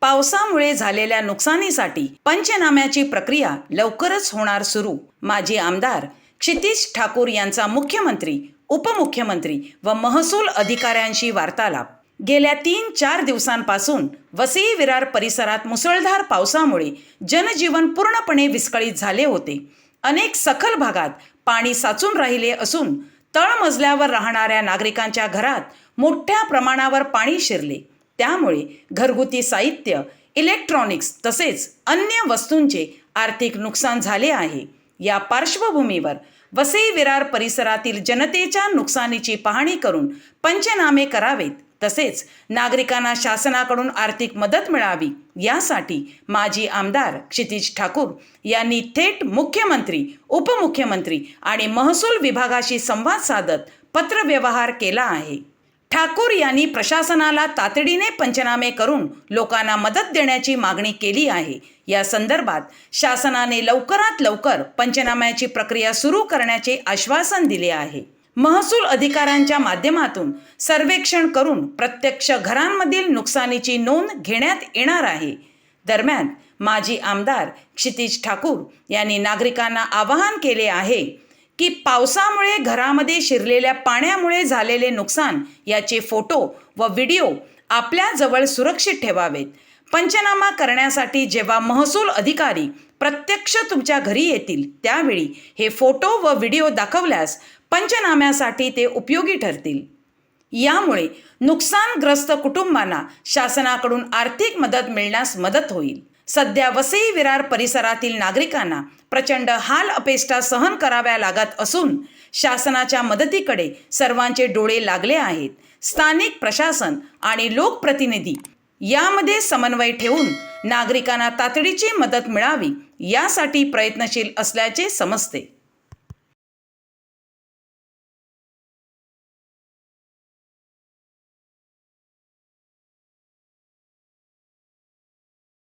पावसामुळे झालेल्या नुकसानीसाठी पंचनाम्याची प्रक्रिया लवकरच होणार सुरू. माजी आमदार क्षितिज ठाकूर यांचा मुख्यमंत्री उपमुख्यमंत्री व महसूल अधिकाऱ्यांशी वार्तालाप. गेल्या तीन चार दिवसांपासून वसई विरार परिसरात मुसळधार पावसामुळे जनजीवन पूर्णपणे विस्कळीत झाले होते. अनेक सखल भागात पाणी साचून राहिले असून तळमजल्यावर राहणाऱ्या नागरिकांच्या घरात मोठ्या प्रमाणावर पाणी शिरले. त्यामुळे घरगुती साहित्य इलेक्ट्रॉनिक्स तसेच अन्य वस्तूंचे आर्थिक नुकसान झाले आहे. या पार्श्वभूमीवर वसई विरार परिसरातील जनतेच्या नुकसानीची पाहणी करून पंचनामे करावेत. तसेच नागरिकांना शासनाकडून आर्थिक मदत मिळावी यासाठी माजी आमदार क्षितिज ठाकूर यांनी थेट मुख्यमंत्री उपमुख्यमंत्री आणि महसूल विभागाशी संवाद साधत पत्रव्यवहार केला आहे. ठाकूर यांनी प्रशासनाला तातडीने पंचनामे करून लोकांना मदत देण्याची मागणी केली आहे. या संदर्भात शासनाने लवकरात लवकर पंचनाम्याची प्रक्रिया सुरू करण्याचे आश्वासन दिले आहे. महसूल अधिकाऱ्यांच्या माध्यमातून सर्वेक्षण करून प्रत्यक्ष घरांमधील नुकसानीची नोंद घेण्यात येणार आहे. दरम्यान माजी आमदार क्षितिज ठाकूर यांनी नागरिकांना आवाहन केले आहे की पावसामुळे घरामध्ये शिरलेल्या पाण्यामुळे झालेले नुकसान याचे फोटो व व्हिडिओ आपल्याजवळ सुरक्षित ठेवावेत. पंचनामा करण्यासाठी जेव्हा महसूल अधिकारी प्रत्यक्ष तुमच्या घरी येतील त्यावेळी हे फोटो व व्हिडिओ दाखवल्यास पंचनाम्यासाठी ते उपयोगी ठरतील. यामुळे नुकसानग्रस्त कुटुंबांना शासनाकडून आर्थिक मदत मिळण्यास मदत होईल. सध्या वसई विरार परिसरातील नागरिकांना प्रचंड हाल अपेष्टा सहन कराव्या लागत असून शासनाच्या मदतीकडे सर्वांचे डोळे लागले आहेत. स्थानिक प्रशासन आणि लोकप्रतिनिधी यामध्ये समन्वय ठेवून नागरिकांना तातडीची मदत मिळावी यासाठी प्रयत्नशील असल्याचे समजते.